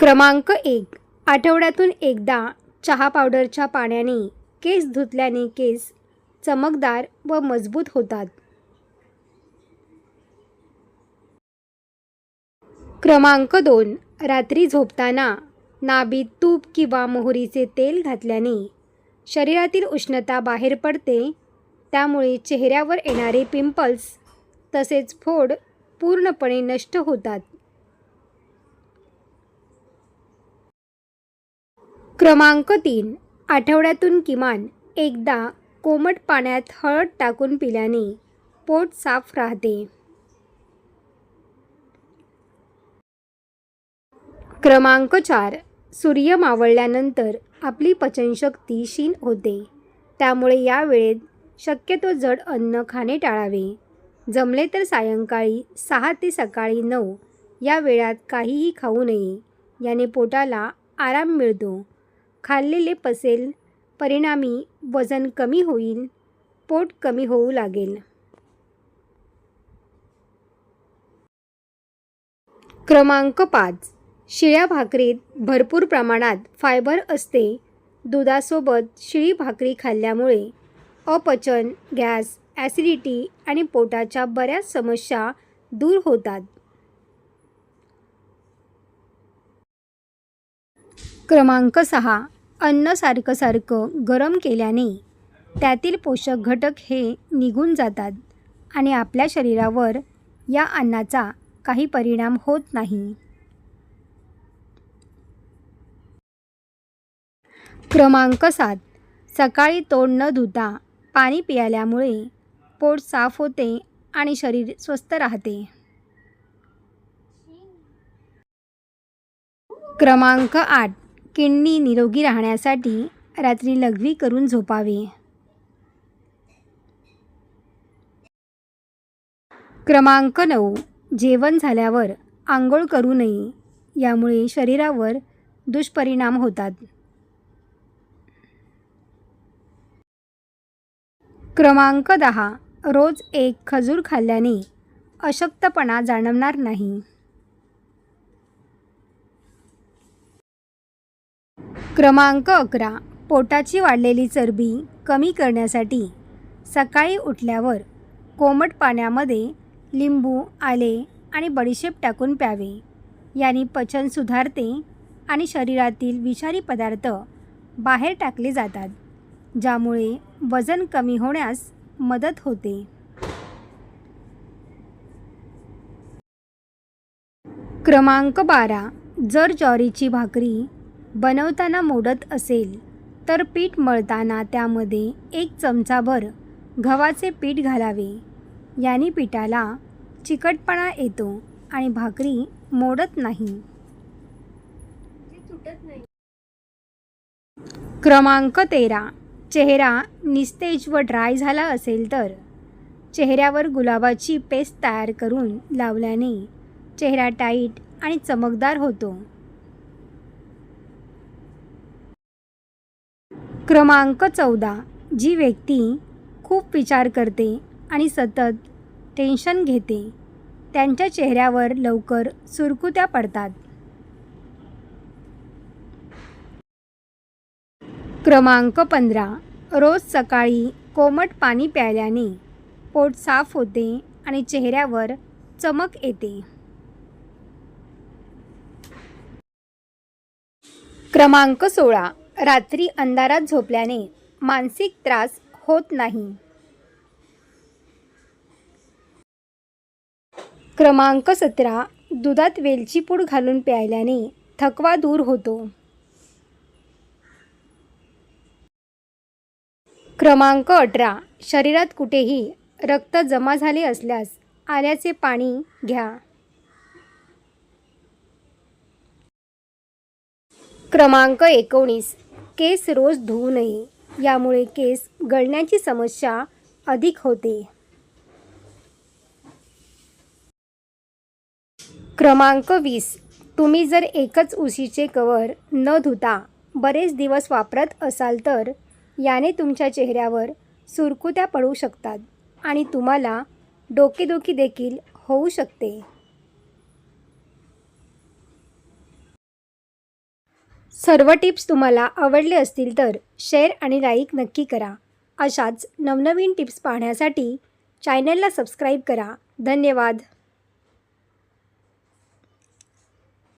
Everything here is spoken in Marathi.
क्रमांक एक. आठवड्यातून एकदा चहा पावडरच्या पाण्याने केस धुतल्याने केस चमकदार व मजबूत होतात. क्रमांक दोन. रात्री झोपताना नाभीत तूप किंवा मोहरीचे तेल घातल्याने शरीरातील उष्णता बाहेर पडते त्यामुळे चेहऱ्यावर येणारे पिंपल्स तसेच फोड पूर्णपणे नष्ट होतात. क्रमांक तीन. आठवड्यातून किमान एकदा कोमट पाण्यात हळद टाकून पिल्याने पोट साफ राहते. क्रमांक चार. सूर्य मावळल्यानंतर आपली पचनशक्ती क्षीण होते. त्यामुळे या वेळेत शक्यतो जड अन्न खाणे टाळावे. जमले तर सायंकाळी सहा ते सकाळी नऊ या वेळात काहीही खाऊ नये. याने पोटाला आराम मिळतो. खाल्लेले पसेल परिणामी वजन कमी होईल पोट कमी होऊ लागेल. क्रमांक पाच. शिळ्या भाकरीत भरपूर प्रमाणात फायबर असते. दुधासोबत शिळी भाकरी खाल्ल्यामुळे अपचन गॅस ॲसिडिटी आणि पोटाच्या बऱ्याच समस्या दूर होतात. क्रमांक सहा अन्न सारखं सारखं गरम केल्याने त्यातील पोषक घटक हे निघून जातात आणि आपल्या शरीरावर या अन्नाचा काही परिणाम होत नाही. क्रमांक सात सकाळी तोंड न धुता पाणी पियाल्यामुळे पोट साफ होते आणि शरीर स्वस्थ राहते. क्रमांक आठ किडनी निरोगी राहण्यासाठी रात्री लघवी करून झोपावे. क्रमांक नऊ. जेवण झाल्यावर आंघोळ करू नये. यामुळे शरीरावर दुष्परिणाम होतात. क्रमांक दहा. रोज एक खजूर खाल्ल्याने अशक्तपणा जाणवणार नाही. क्रमांक अकरा. पोटाची वाढलेली चरबी कमी करण्यासाठी सकाळी उठल्यावर कोमट पाण्यामध्ये लिंबू आले आणि बडीशेप टाकून प्यावे. याने पचन सुधारते आणि शरीरातील विषारी पदार्थ बाहेर टाकले जातात ज्यामुळे वजन कमी होण्यास मदत होते. क्रमांक बारा. जर ज्वारीची भाकरी बनवताना मोडत असेल तर पीठ मळताना त्यामध्ये एक चमचाभर गव्हाचे पीठ घालावे. याने पिठाला चिकटपणा येतो आणि भाकरी मोडत नाही. क्रमांक तेरा. चेहरा निस्तेज व ड्राय झाला असेल तर? चेहऱ्यावर गुलाबाची पेस्ट तयार करून लावल्याने चेहरा टाईट आणि चमकदार होतो. क्रमांक चौदा जी व्यक्ती खूप विचार करते आणि सतत टेन्शन घेते त्यांच्या चेहऱ्यावर लवकर सुरकुत्या पडतात. क्रमांक पंधरा रोज सकाळी कोमट पाणी प्यायल्याने पोट साफ होते आणि चेहऱ्यावर चमक येते. क्रमांक सोळा रात्री अंधारात झोपल्याने मानसिक त्रास होत नाही. क्रमांक सतरा. दुधात वेलची पूड घालून प्यायल्याने थकवा दूर होतो. क्रमांक अठरा. शरीरात कुठेही रक्त जमा झाले असल्यास आल्याचे पाणी घ्या. क्रमांक एकोणीस. केस रोज धुवू नये. यामुळे केस गळण्याची समस्या अधिक होते. क्रमांक वीस. तुम्ही जर एकच उशीचे कवर न धुता बरेच दिवस वापरत असाल तर याने तुमच्या चेहऱ्यावर सुरकुत्या पडू शकतात आणि तुम्हाला डोकेदुखी देखील होऊ शकते. सर्व टिप्स तुम्हाला आवडले असतील तर शेअर आणि लाईक नक्की करा. अशाच नवनवीन टिप्स पाहण्यासाठी चॅनलला सबस्क्राईब करा. धन्यवाद.